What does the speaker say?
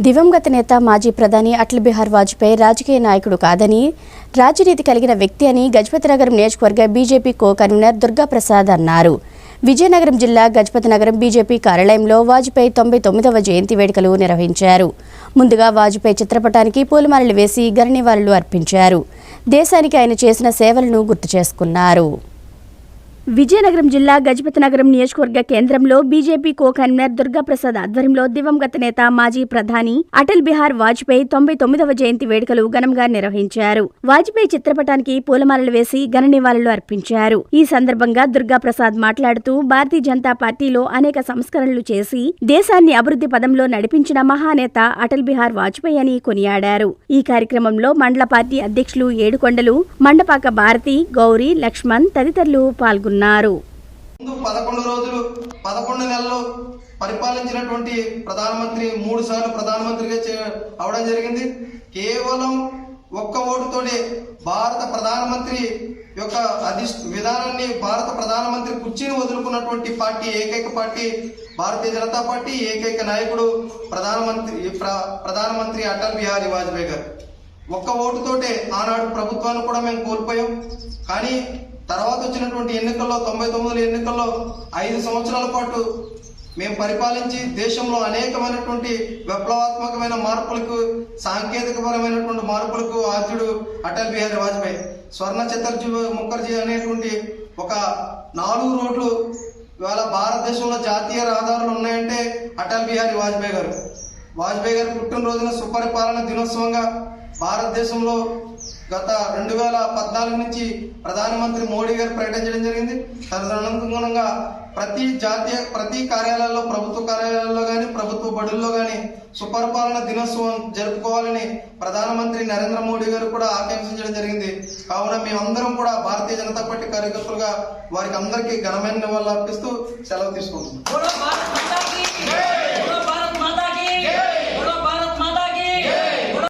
దివంగత నేత మాజీ ప్రధాని అటల్ బిహార్ వాజ్పేయి రాజకీయ నాయకుడు కాదని రాజనీతి కలిగిన వ్యక్తి అని గజపతినగరం నియోజకవర్గ బీజేపీ కో కన్వీనర్ దుర్గాప్రసాద్ అన్నారు. విజయనగరం జిల్లా గజపతినగరం బీజేపీ కార్యాలయంలో వాజ్పేయి తొంభై తొమ్మిదవ జయంతి వేడుకలు నిర్వహించారు. ముందుగా వాజ్పేయి చిత్రపటానికి పూలమాలలు వేసి గరనివాళులు అర్పించారు. దేశానికి ఆయన చేసిన సేవలను గుర్తు చేసుకున్నారు. విజయనగరం జిల్లా గజపతి నగరం నియోజకవర్గ కేంద్రంలో బీజేపీ కో కన్వీనర్ దుర్గాప్రసాద్ ఆధ్వర్యంలో దివంగత నేత మాజీ ప్రధాని అటల్ బిహార్ వాజ్పేయి తొంభై తొమ్మిదవ జయంతి వేడుకలు ఘనంగా నిర్వహించారు. వాజ్పేయి చిత్రపటానికి పూలమాలలు వేసి ఘన నివాళులు అర్పించారు. ఈ సందర్భంగా దుర్గాప్రసాద్ మాట్లాడుతూ భారతీయ జనతా పార్టీలో అనేక సంస్కరణలు చేసి దేశాన్ని అభివృద్ధి పదంలో నడిపించిన మహానేత అటల్ బిహార్ వాజ్పేయి అని కొనియాడారు. ఈ కార్యక్రమంలో మండల పార్టీ అధ్యక్షులు ఏడుకొండలు మండపాక భారతి గౌరీ లక్ష్మణ్ తదితరులు పాల్గొన్నారు. ముందు పదకొండు రోజులు పదకొండు నెలలు పరిపాలించినటువంటి ప్రధానమంత్రి మూడు సార్లు ప్రధానమంత్రిగా చే- అవడం జరిగింది. కేవలం ఒక్క ఓటుతోనే భారత ప్రధానమంత్రి యొక్క అధి విధానాన్ని భారత ప్రధానమంత్రి కుర్చీని వదులుకున్నటువంటి పార్టీ ఏకైక పార్టీ భారతీయ జనతా పార్టీ ఏకైక నాయకుడు ప్రధానమంత్రి ప్ర- ప్రధానమంత్రి అటల్ బిహారీ వాజ్పేయి గారు. ఒక్క ఓటుతోటే ఆనాడు ప్రభుత్వాన్ని కూడా మేము కోల్పోయాం. కానీ తర్వాత వచ్చినటువంటి ఎన్నికల్లో తొంభై తొమ్మిది ఎన్నికల్లో ఐదు సంవత్సరాల పాటు మేము పరిపాలించి దేశంలో అనేకమైనటువంటి విప్లవాత్మకమైన మార్పులకు సాంకేతికపరమైనటువంటి మార్పులకు ఆద్యుడు అటల్ బిహారీ వాజ్పేయి. స్వర్ణ చటర్జీ ముఖర్జీ అనేటువంటి ఒక నాలుగు రోడ్లు ఇవాళ భారతదేశంలో జాతీయ రహదారులు ఉన్నాయంటే అటల్ బిహారీ వాజ్పేయి గారు. వాజ్పేయి గారి పుట్టినరోజున సుపరిపాలన దినోత్సవంగా భారతదేశంలో గత రెండు వేల పద్నాలుగు నుంచి ప్రధానమంత్రి మోడీ గారు ప్రకటించడం జరిగింది. తదనుగుణంగా ప్రతి జాతీయ ప్రతి కార్యాలయాల్లో ప్రభుత్వ కార్యాలయాల్లో కానీ ప్రభుత్వ బడుల్లో కానీ సుపరిపాలన దినోత్సవం జరుపుకోవాలని ప్రధానమంత్రి నరేంద్ర మోడీ గారు కూడా ఆకాంక్షించడం జరిగింది. కావున మేమందరం కూడా భారతీయ జనతా పార్టీ కార్యకర్తలుగా వారికి అందరికీ ఘనమైన నివాళులు అర్పిస్తూ సెలవు తీసుకుంటున్నాం.